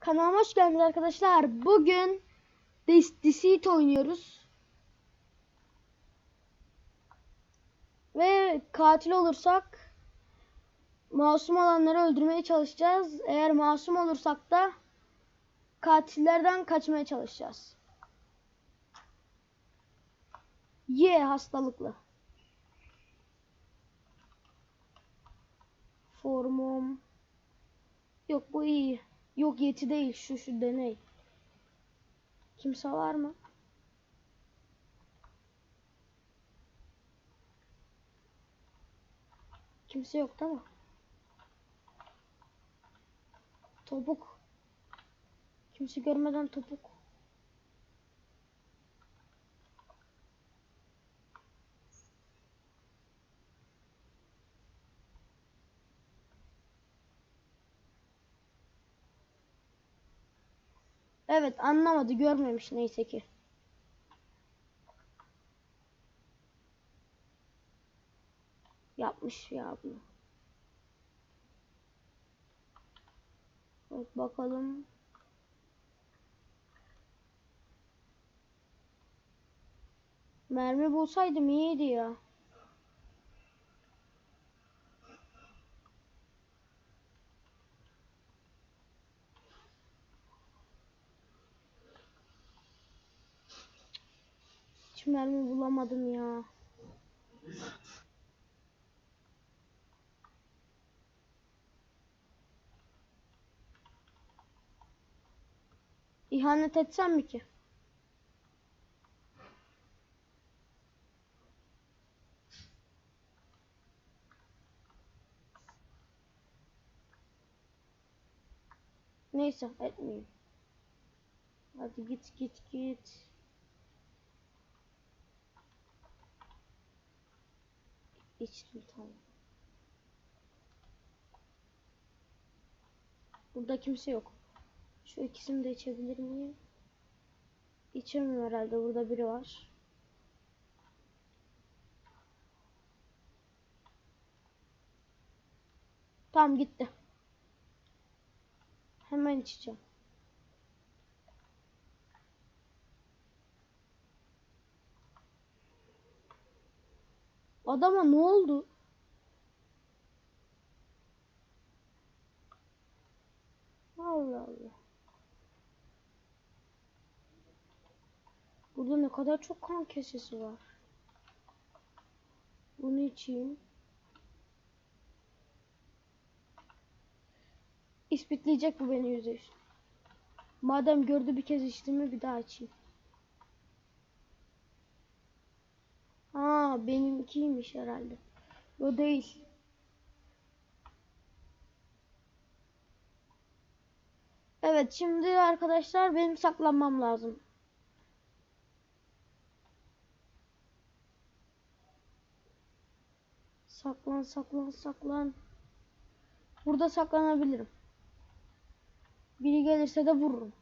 Kanalıma hoş geldiniz arkadaşlar. Bugün Deceit oynuyoruz. Ve katil olursak masum olanları öldürmeye çalışacağız. Eğer masum olursak da katillerden kaçmaya çalışacağız. Ye hastalıklı. Formum. Yok bu iyi. Yok yeti değil şu şu deney. Kimse var mı? Kimse yok değil mi? Topuk. Kimse görmeden topuk. Evet anlamadı görmemiş neyse ki. Yapmış ya bunu. Evet bakalım. Mermi bulsaydım iyiydi ya. Hiç mermi bulamadım ya. İhanet etsem mi ki? Neyse etmeyeyim. Hadi git git git. İçtim tamam. Burada kimse yok. Şu ikisini de içebilir miyim? İçemem herhalde. Burada biri var. Tamam gitti. Hemen içeceğim. Adama ne oldu? Allah Allah. Burada ne kadar çok kan kesesi var. Bunu içeyim. İspitleyecek bu beni yüzde yüz. Madem gördü bir kez içtiğimi bir daha içeyim. Ha benimkiymiş herhalde. O değil. Evet şimdi arkadaşlar benim saklanmam lazım. Saklan saklan saklan. Burada saklanabilirim. Biri gelirse de vururum.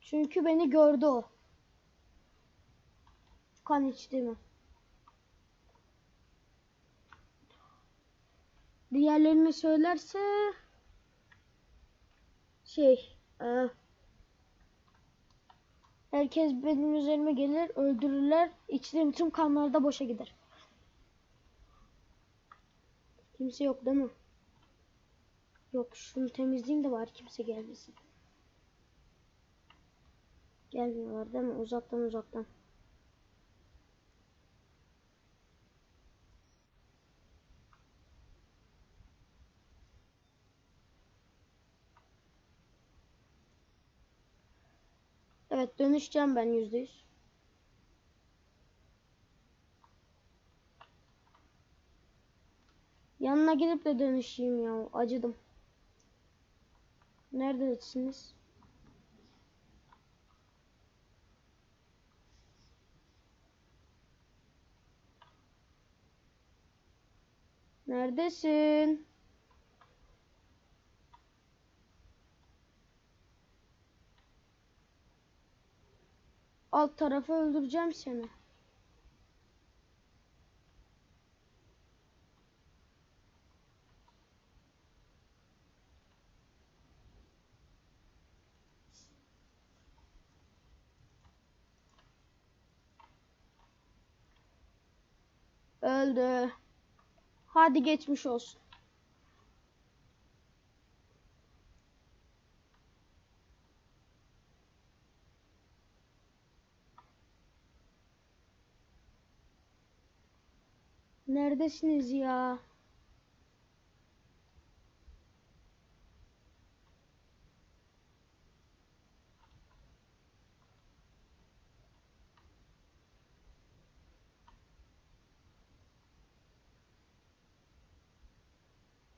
Çünkü beni gördü o. Kan içtiğimi. Diğerlerini söylerse şey e, herkes benim üzerime gelir öldürürler içtiğim tüm kanlar da boşa gider. Kimse yok değil mi? Yok şunu temizleyeyim de var kimse gelmesin. Gelmiyorlar değil mi? Uzaktan uzaktan. Evet dönüşeceğim ben yüzde yüz. Yanına gidip de dönüşeyim ya. Acıdım. Neredesiniz? Neredesin? Alt tarafı öldüreceğim seni. Öldü. Hadi geçmiş olsun. Neredesiniz ya?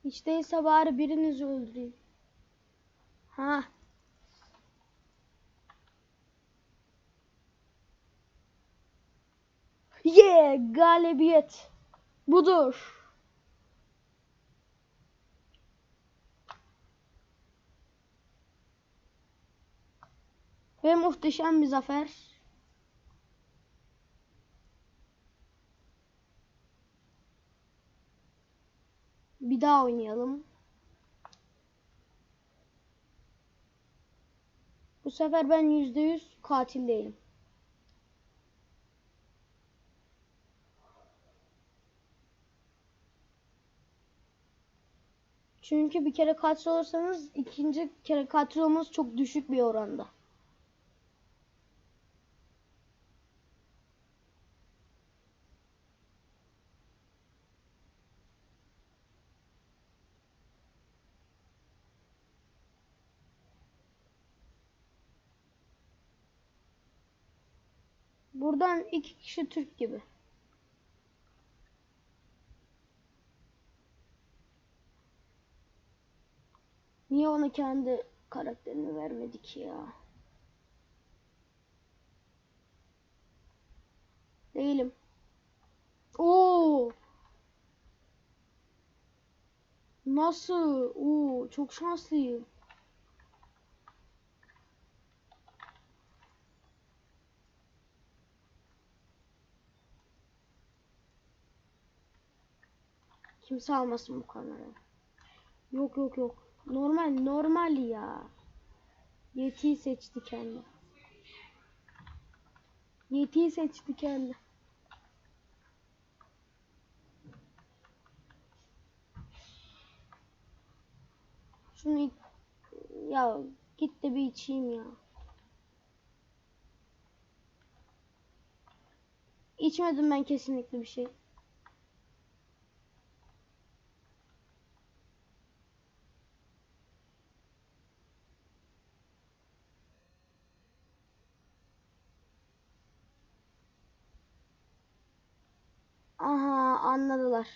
Hiç değilse bari birinizi öldüreyim. Ha. Yeah, galibiyet. Budur. Ve muhteşem bir zafer. Bir daha oynayalım. Bu sefer ben yüzde yüz katil değilim. Çünkü bir kere katil olursanız ikinci kere katil olmanız çok düşük bir oranda. Buradan iki kişi Türk gibi. Niye ona kendi karakterini vermedik ya? Değilim. Oo. Nasıl? Oo, çok şanslıyım. Kimse almasın bu kamerayı. Yok yok yok. Normal normal ya. Yeti'yi seçti kendi. Yeti'yi seçti kendi. Şunu ya git de bir içeyim ya. İçmedim ben kesinlikle bir şey. Aha anladılar.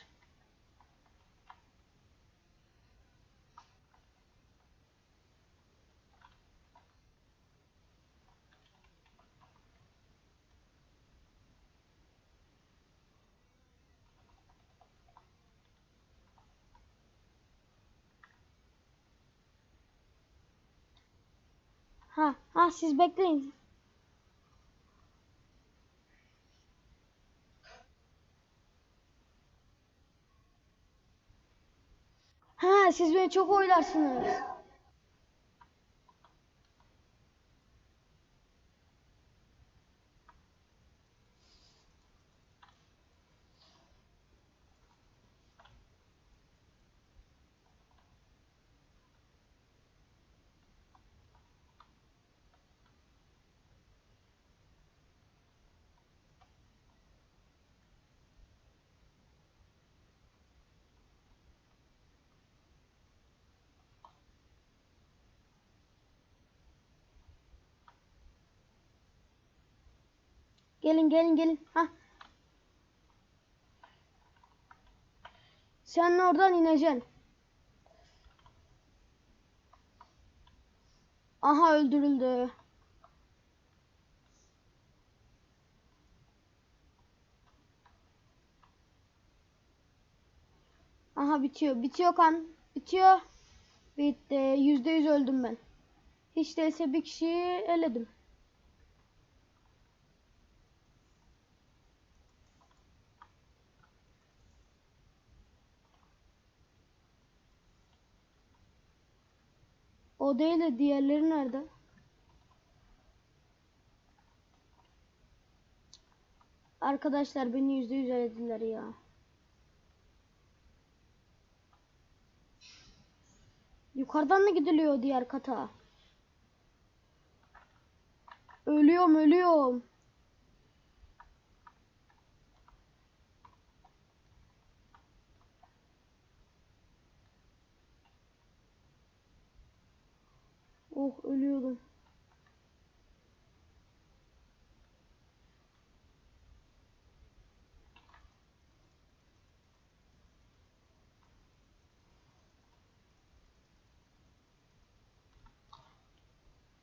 Ha ha siz bekleyin. Ha siz beni çok oylarsınız. Gelin gelin gelin. Ha. Sen oradan ineceksin. Aha öldürüldü. Aha bitiyor. Bitiyor kan. Bitiyor. Bitti. Yüzde yüz öldüm ben. Hiç değilse bir kişiyi eledim. O değil de diğerleri nerede? Arkadaşlar beni yüzde yüz elediler ya. Yukarıdan mı gidiliyor diğer kata? Ölüyorum ölüyorum. Oh ölüyordum.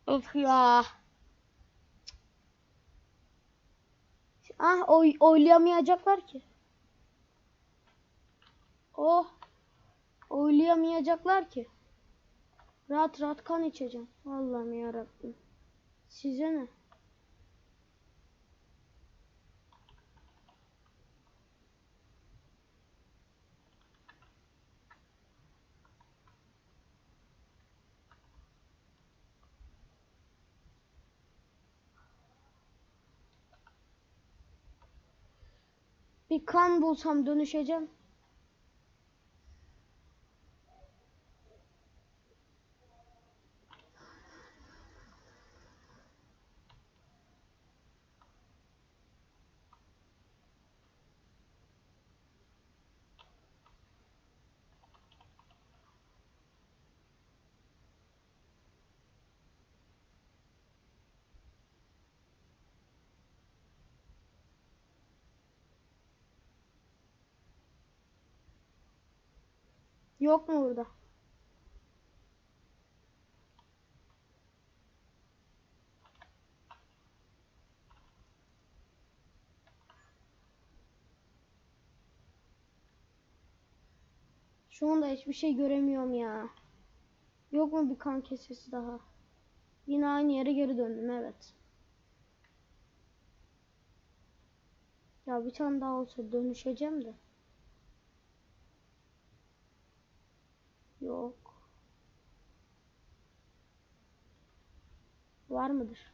Of ya. Ah oy oylayamayacaklar ki. Oh. Oylayamayacaklar ki. Rahat rahat kan içeceğim. Allah'ım yarabbim. Size ne? Bir kan bulsam dönüşeceğim. Yok mu burada? Şu anda hiçbir şey göremiyorum ya. Yok mu bir kan kesesi daha? Yine aynı yere geri döndüm evet. Ya bir tane daha olsa dönüşeceğim de. Yok. Var mıdır?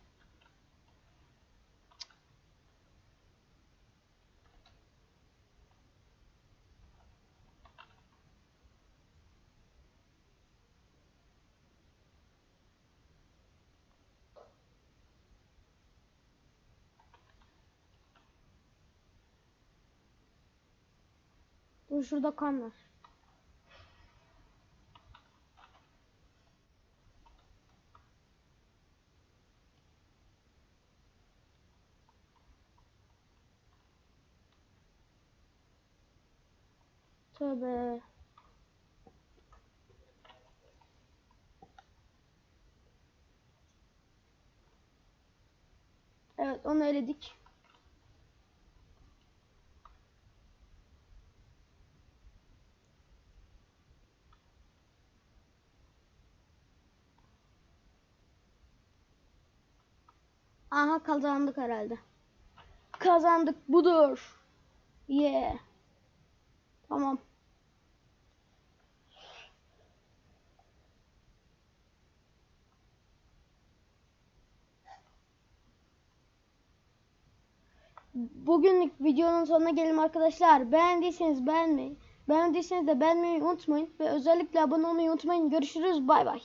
Dur şurada kan var. Tövbe. Evet onu eledik. Aha kazandık herhalde. Kazandık budur. Yeah. Tamam. Bugünlük videonun sonuna gelelim arkadaşlar. Beğendiyseniz beğenmeyi, beğendiyseniz de beğenmeyi unutmayın ve özellikle abone olmayı unutmayın. Görüşürüz. Bay bay.